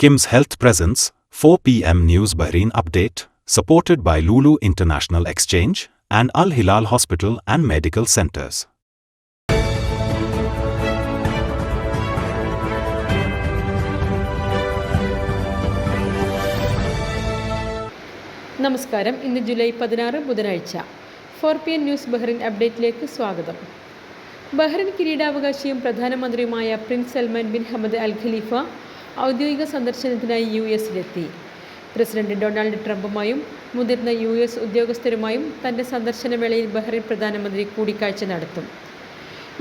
Kim's Health Presence, 4 p.m. News Bahrain Update, supported by Lulu International Exchange and Al Hilal Hospital and Medical Centers. നമസ്കാരം ഇന്ന് July പതിനാറ് ബുധനാഴ്ച four P N news Bahrain അപ്ഡേറ്റിലേക്ക് സ്വാഗതം Bahrain കിരീടാവകാശിയും പ്രധാനമന്ത്രിയുമായ prince Salman bin Hamad al Khalifa ഔദ്യോഗിക സന്ദർശനത്തിനായി U എസിലെത്തി. President Donald ട്രംപുമായും മുതിർന്ന യു എസ് ഉദ്യോഗസ്ഥരുമായും തന്റെ സന്ദർശനവേളയിൽ ബഹ്റിൻ പ്രധാനമന്ത്രി കൂടിക്കാഴ്ച നടത്തും.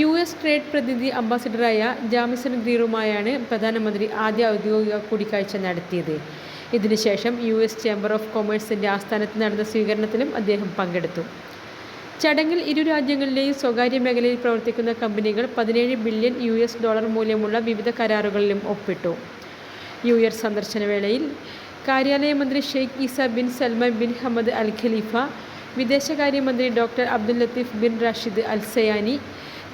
യു എസ് ട്രേഡ് പ്രതിനിധി അംബാസിഡറായ ജാമിസൺ ഗ്രീറുമായാണ് പ്രധാനമന്ത്രി ആദ്യ ഔദ്യോഗിക കൂടിക്കാഴ്ച നടത്തിയത്. ഇതിനുശേഷം യു എസ് ചേംബർ ഓഫ് കൊമേഴ്സിന്റെ ആസ്ഥാനത്ത് നടന്ന സ്വീകരണത്തിലും അദ്ദേഹം പങ്കെടുത്തു. ചടങ്ങിൽ ഇരു രാജ്യങ്ങളിലെയും സ്വകാര്യ മേഖലയിൽ പ്രവർത്തിക്കുന്ന കമ്പനികൾ പതിനേഴ് ബില്യൺ യു ഡോളർ മൂല്യമുള്ള വിവിധ കരാറുകളിലും ഒപ്പിട്ടു. യു വേളയിൽ സന്ദർശനവേളയിൽ കാര്യാലയമന്ത്രി Sheikh Isa bin Salman bin Hamad al Khalifa വിദേശകാര്യമന്ത്രി doctor Abdul Latif bin Rashid al Zayani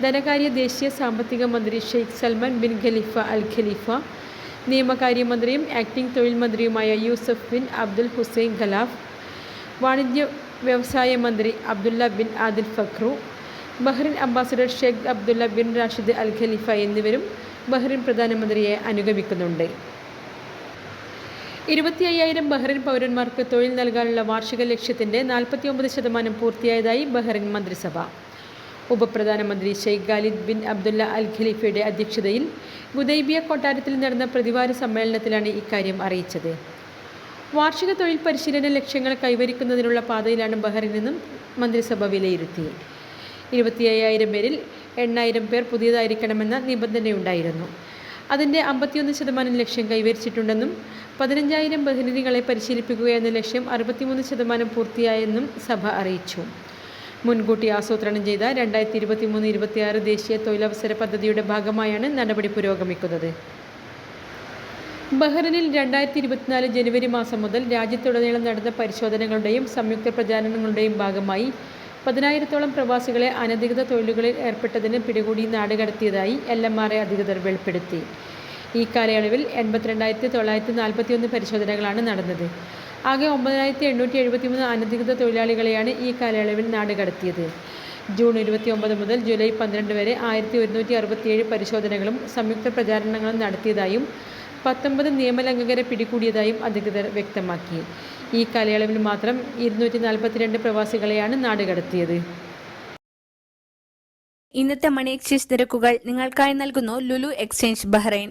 ധനകാര്യ ദേശീയ സാമ്പത്തിക മന്ത്രി Sheikh Salman bin Khalifa al Khalifa നിയമകാര്യമന്ത്രിയും acting തൊഴിൽ മന്ത്രിയുമായ Yusuf bin Abdul Hussain Khalaf വാണിജ്യ വ്യവസായ മന്ത്രി Abdulla bin Adil Fakhro Bahrain ambassador Sheikh Abdulla bin Rashid al Khalifa എന്നിവരും ബഹ്റിൻ പ്രധാനമന്ത്രിയെ അനുഗമിക്കുന്നുണ്ട്. ഇരുപത്തി അയ്യായിരം ബഹ്റിൻ പൗരന്മാർക്ക് തൊഴിൽ നൽകാനുള്ള വാർഷിക ലക്ഷ്യത്തിന്റെ നാൽപ്പത്തി ഒമ്പത് ശതമാനം പൂർത്തിയായതായി ബഹ്റിൻ മന്ത്രിസഭ. ഉപപ്രധാനമന്ത്രി Sheikh Khalid bin Abdulla al ഖലീഫയുടെ അധ്യക്ഷതയിൽ ഗുദൈബിയ കൊട്ടാരത്തിൽ നടന്ന പ്രതിവാര സമ്മേളനത്തിലാണ് ഇക്കാര്യം അറിയിച്ചത്. വാർഷിക തൊഴിൽ പരിശീലന ലക്ഷ്യങ്ങൾ കൈവരിക്കുന്നതിനുള്ള പാതയിലാണ് ബഹ്റിനെന്നും മന്ത്രിസഭ വിലയിരുത്തി. ഇരുപത്തി അയ്യായിരം പേരിൽ എണ്ണായിരം പേർ പുതിയതായിരിക്കണമെന്ന നിബന്ധനയുണ്ടായിരുന്നു. അതിന്റെ അമ്പത്തിയൊന്ന് ശതമാനം ലക്ഷ്യം കൈവരിച്ചിട്ടുണ്ടെന്നും പതിനഞ്ചായിരം പ്രതിനിധികളെ പരിശീലിപ്പിക്കുക എന്ന ലക്ഷ്യം അറുപത്തിമൂന്ന് ശതമാനം പൂർത്തിയായെന്നും സഭ അറിയിച്ചു. മുൻകൂട്ടി ആസൂത്രണം ചെയ്ത രണ്ടായിരത്തി ഇരുപത്തി മൂന്ന് ഇരുപത്തിയാറ് ദേശീയ തൊഴിലവസര പദ്ധതിയുടെ ഭാഗമായാണ് നടപടി പുരോഗമിക്കുന്നത്. ബഹ്റിനിൽ രണ്ടായിരത്തി ഇരുപത്തിനാല് ജനുവരി മാസം മുതൽ രാജ്യത്തുടനീളം നടന്ന പരിശോധനകളുടെയും സംയുക്ത പ്രചാരണങ്ങളുടെയും ഭാഗമായി പതിനായിരത്തോളം പ്രവാസികളെ അനധികൃത തൊഴിലുകളിൽ ഏർപ്പെട്ടതിന് പിടികൂടി നാടുകടത്തിയതായി എൽ എം ആർ എ അധികൃതർ വെളിപ്പെടുത്തി. ഈ കാലയളവിൽ എൺപത്തിരണ്ടായിരത്തി തൊള്ളായിരത്തി നാൽപ്പത്തിയൊന്ന് പരിശോധനകളാണ് നടന്നത്. ആകെ ഒമ്പതിനായിരത്തി എണ്ണൂറ്റി എഴുപത്തിമൂന്ന് അനധികൃത തൊഴിലാളികളെയാണ് ഈ കാലയളവിൽ നാടുകടത്തിയത് ജൂൺ ഇരുപത്തി ഒമ്പത് മുതൽ ജൂലൈ പന്ത്രണ്ട് വരെ ആയിരത്തി ഒരുന്നൂറ്റി അറുപത്തിയേഴ് പരിശോധനകളും സംയുക്ത പ്രചാരണങ്ങളും നടത്തിയതായും പത്തൊമ്പത് നിയമലംഘകരെ പിടികൂടിയതായും അധികൃതർ വ്യക്തമാക്കി. ഈ കാലയളവിൽ മാത്രം ഇരുന്നൂറ്റി നാൽപ്പത്തിരണ്ട് പ്രവാസികളെയാണ് നാടുകടത്തിയത് ഇന്നത്തെ മണി എക്സ്ചേഞ്ച് നിരക്കുകൾ നിങ്ങൾക്കായി നൽകുന്നു Lulu exchange Bahrain.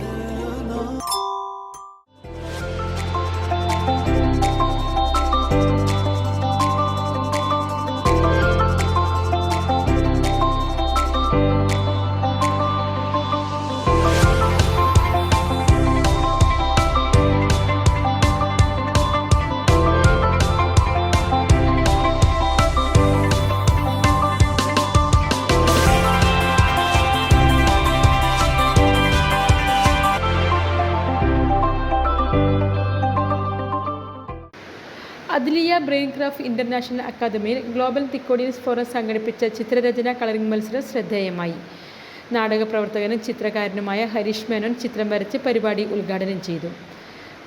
Adliya brain craft international അക്കാദമിയിൽ ഗ്ലോബൽ തിക്കോഡിയൻസ് ഫോറം സംഘടിപ്പിച്ച ചിത്രരചന കളറിംഗ് മത്സരം ശ്രദ്ധേയമായി. നാടക പ്രവർത്തകനും ചിത്രകാരനുമായ ഹരീഷ് മേനോൻ ചിത്രം വരച്ച് പരിപാടി ഉദ്ഘാടനം ചെയ്തു.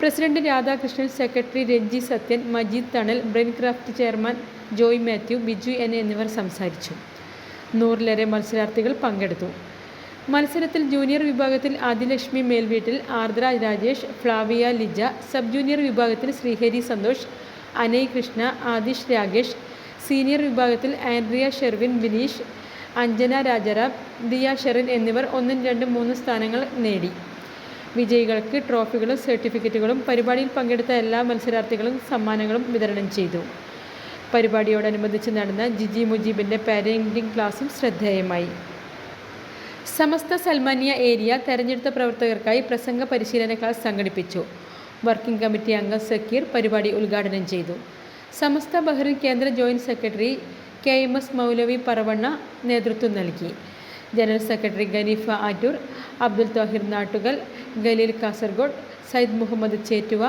President Radhakrishnan secretary Ranji Sathyan Majeed Thanal brain craft chairman Joy Mathew Biju N എന്നിവർ സംസാരിച്ചു. നൂറിലേറെ മത്സരാർത്ഥികൾ പങ്കെടുത്തു. മത്സരത്തിൽ ജൂനിയർ വിഭാഗത്തിൽ ആദിലക്ഷ്മി മേൽവീട്ടിൽ ആർദ്ര രാജേഷ് ഫ്ലാവിയ ലിജ സബ് ജൂനിയർ വിഭാഗത്തിൽ ശ്രീഹരി സന്തോഷ് അനയ് കൃഷ്ണ ആദിഷ് രാകേഷ് സീനിയർ വിഭാഗത്തിൽ ആൻഡ്രിയ ഷെർവിൻ ബിനീഷ് അഞ്ജന രാജറാം ദിയ ഷെറിൻ എന്നിവർ ഒന്നും രണ്ടും മൂന്ന് സ്ഥാനങ്ങൾ നേടി. വിജയികൾക്ക് ട്രോഫികളും സർട്ടിഫിക്കറ്റുകളും പരിപാടിയിൽ പങ്കെടുത്ത എല്ലാ മത്സരാർത്ഥികളും സമ്മാനങ്ങളും വിതരണം ചെയ്തു. പരിപാടിയോടനുബന്ധിച്ച് നടന്ന ജിജി മുജീബിന്റെ പാരന്റിംഗ് ക്ലാസും ശ്രദ്ധേയമായി. സമസ്ത സൽമാനിയ ഏരിയ തെരഞ്ഞെടുത്ത പ്രവർത്തകർക്കായി പ്രസംഗ പരിശീലന ക്ലാസ് സംഘടിപ്പിച്ചു. വർക്കിംഗ് കമ്മിറ്റി അംഗം സക്കീർ പരിപാടി ഉദ്ഘാടനം ചെയ്തു. സമസ്ത ബഹ്റിൻ കേന്ദ്ര joint secretary K M S മൗലവി പറവണ്ണ നേതൃത്വം നൽകി. ജനറൽ സെക്രട്ടറി ഖനീഫ ആറ്റൂർ അബ്ദുൽ താഹിർ നാട്ടുകൽ ഖലീൽ കാസർഗോഡ് സയ്യിദ് മുഹമ്മദ് ചേറ്റുവ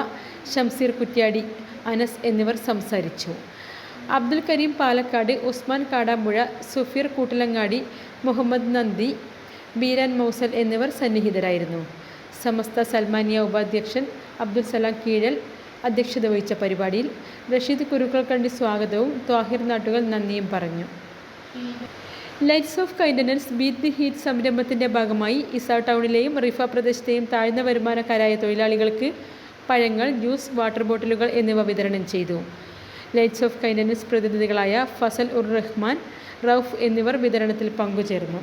ഷംസീർ കുറ്റ്യാടി അനസ് എന്നിവർ സംസാരിച്ചു. അബ്ദുൽ കരീം പാലക്കാട് ഉസ്മാൻ കാടാമ്പുഴ സുഫീർ കൂട്ടിലങ്ങാടി മുഹമ്മദ് നന്ദി ബീരാൻ മൗസൽ എന്നിവർ സന്നിഹിതരായിരുന്നു. സമസ്ത സൽമാനിയ ഉപാധ്യക്ഷൻ അബ്ദുൽ സലാം കീഴൽ അധ്യക്ഷത വഹിച്ച പരിപാടിയിൽ റഷീദ് കുരുക്കൾക്കണ്ടി സ്വാഗതവും ത്വാഹിർ നാട്ടുകൾ നന്ദിയും പറഞ്ഞു. Lights of kindness beat the heat സംരംഭത്തിന്റെ ഭാഗമായി ഇസ ടൗണിലെയും റിഫ പ്രദേശത്തെയും താഴ്ന്ന വരുമാനക്കാരായ തൊഴിലാളികൾക്ക് പഴങ്ങൾ ജ്യൂസ് വാട്ടർ ബോട്ടിലുകൾ എന്നിവ വിതരണം ചെയ്തു. ലൈറ്റ്സ് ഓഫ് കൈൻഡനൻസ് പ്രതിനിധികളായ ഫസൽ ഉർ റഹ്മാൻ റൌഫ് എന്നിവർ വിതരണത്തിൽ പങ്കുചേർന്നു.